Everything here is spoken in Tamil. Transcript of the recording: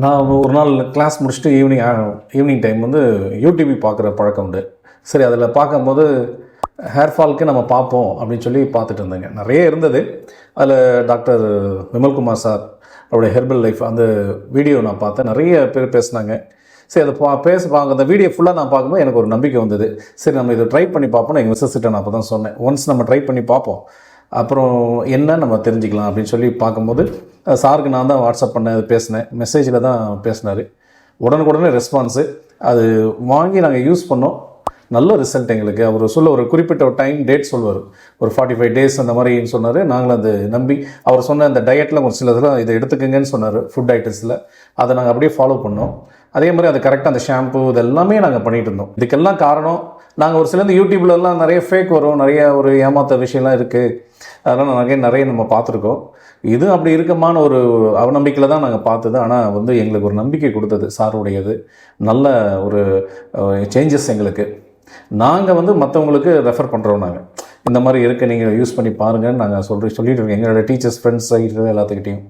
நான் ஒரு நாள் கிளாஸ் முடிச்சுட்டு ஈவினிங் ஈவினிங் டைம் வந்து யூடியூப் பார்க்குற பழக்கம் உண்டு. சரி அதில் பார்க்கும்போது ஹேர் ஃபால்க்கு நம்ம பார்ப்போம் அப்படின்னு சொல்லி பார்த்துட்டு இருந்தேங்க. நிறைய இருந்தது. அதில் டாக்டர் விமல்குமார் சார் அவருடைய ஹெர்பல் லைஃப் அந்த வீடியோ நான் பார்த்தேன். நிறைய பேர் பேசுனாங்க. சரி அதை பா பேச பார்க்க அந்த வீடியோ ஃபுல்லாக நான் பார்க்கும்போது எனக்கு ஒரு நம்பிக்கை வந்தது. சரி நம்ம இதை ட்ரை பண்ணி பார்ப்போம் எங்கள் மிஸ்ஸஸ்கிட்ட நான் அப்போ தான் சொன்னேன். ஒன்ஸ் நம்ம ட்ரை பண்ணி பார்ப்போம். அப்புறம் என்ன நம்ம தெரிஞ்சுக்கலாம் அப்படின்னு சொல்லி பார்க்கும்போது சாருக்கு நான் தான் வாட்ஸ்அப் பண்ண பேசினேன். மெசேஜில் தான் பேசினார். உடனுக்குடனே ரெஸ்பான்ஸு அது வாங்கி நாங்கள் யூஸ் பண்ணோம். நல்ல ரிசல்ட் எங்களுக்கு. அவர் சொல்ல ஒரு குறிப்பிட்ட ஒரு டைம் டேட் சொல்லுவார் ஒரு ஃபார்ட்டி ஃபைவ் டேஸ் அந்த மாதிரின்னு சொன்னார். நாங்களும் அது நம்பி அவர் சொன்ன அந்த டயட்டில் ஒரு சில இதெல்லாம் இதை எடுத்துக்கங்கன்னு சொன்னார் ஃபுட் ஐட்டம்ஸில் அதை நாங்கள் அப்படியே ஃபாலோ பண்ணோம். அதே மாதிரி அது கரெக்டாக அந்த ஷாம்பு இது எல்லாமே நாங்கள் பண்ணிகிட்டு இருந்தோம். இதுக்கெல்லாம் காரணம் நாங்கள் ஒரு சில இந்த யூடியூப்லலாம் நிறைய ஃபேக் வரும் நிறைய ஒரு ஏமாத்த விஷயம்லாம் இருக்குது அதெல்லாம் நிறைய நிறைய நம்ம பார்த்துருக்கோம். இது அப்படி இருக்கமான ஒரு அவநம்பிக்கையில் தான் நாங்கள் பார்த்தது. ஆனால் வந்து எங்களுக்கு ஒரு நம்பிக்கை கொடுத்தது சாருடையது. நல்ல ஒரு சேஞ்சஸ் எங்களுக்கு. நாங்கள் வந்து மற்றவங்களுக்கு ரெஃபர் பண்ணுறோம் நாங்கள் இந்த மாதிரி இருக்குது நீங்கள் யூஸ் பண்ணி பாருங்கன்னு நாங்கள் சொல்லி சொல்லிட்டு இருக்கோம். எங்களோட டீச்சர்ஸ் ஃப்ரெண்ட்ஸ் எல்லாத்துக்கிட்டையும்.